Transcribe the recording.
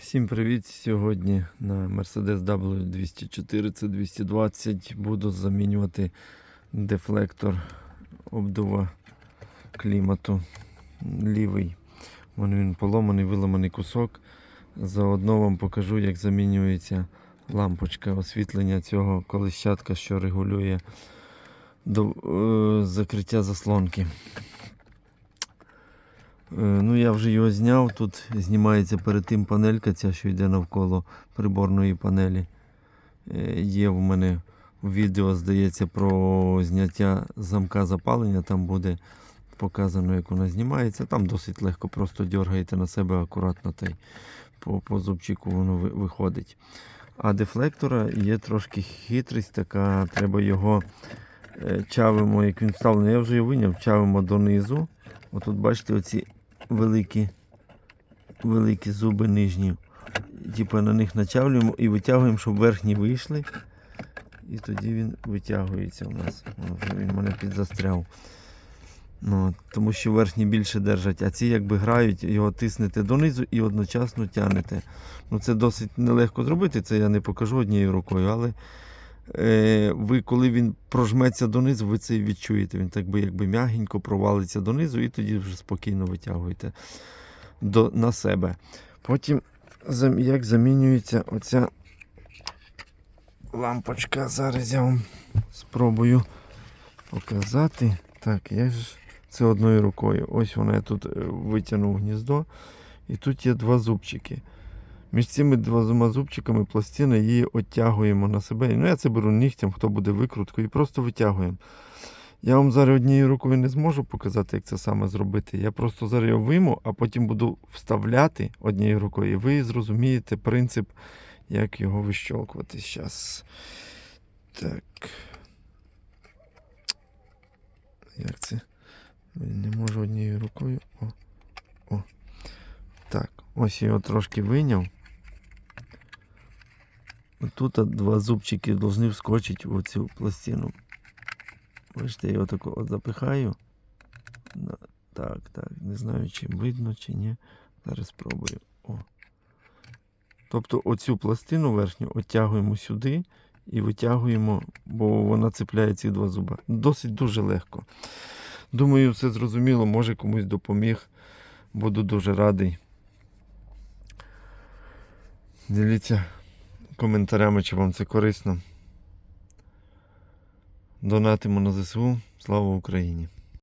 Всім привіт! Сьогодні на Mercedes W204 це 220 буду замінювати дефлектор обдува клімату лівий. Вон він поломаний, виламаний кусок. Заодно вам покажу, як замінюється лампочка освітлення цього колищатка, що регулює до, е, закриття заслонки. Е, Ну, я вже його зняв. Тут знімається перед тим панелька, ця, що йде навколо приборної панелі. Е, Є в мене відео, здається, про зняття замка запалення. Там буде показано, як вона знімається. Там досить легко, просто дергаєте на себе акуратно та й по, по зубчику воно виходить. А дефлектора є трошки хитрість така, треба його е, чавимо, як він вставлений. Я вже його виняв, чавимо донизу. Отут бачите оці великі, великі зуби нижні. Типу на них начавлюємо і витягуємо, щоб верхні вийшли. І тоді він витягується у нас. Він мене підзастряв. Ну, тому що верхні більше держать, а ці якби грають, його тиснете донизу і одночасно тягнете. Ну, це досить нелегко зробити, це я не покажу однією рукою, але ви, коли він прожметься донизу, ви це відчуєте. Він так би якби м'ягенько провалиться донизу і тоді вже спокійно витягуєте до, на себе. Потім, як замінюється оця лампочка. Зараз я вам спробую показати. Так, я ж це одною рукою. Ось вона я тут е, витягнув гніздо. І тут є два зубчики. Між цими двома зубчиками пластини її оттягуємо на себе. Ну, я це беру нігтям, хто буде викруткою, і просто витягуємо. Я вам зараз однією рукою не зможу показати, як це саме зробити. Я просто зараз його вийму, а потім буду вставляти однією рукою, і ви зрозумієте принцип, як його вищолкувати. Зараз. Так. Як це? Не можу однією рукою. О. О. Так, ось його трошки вийняв. Тут два зубчики повинні вскочити в цю пластину. Бачите, я його тако от запихаю. Так, так, не знаю, чи видно, чи ні. Зараз спробую. О. Тобто оцю пластину верхню оттягуємо сюди і витягуємо, бо вона цепляє ці два зуба. Досить дуже легко. Думаю, все зрозуміло, може комусь допоміг. Буду дуже радий. Діліться коментарями, чи вам це корисно. Донатимо на ЗСУ. Слава Україні!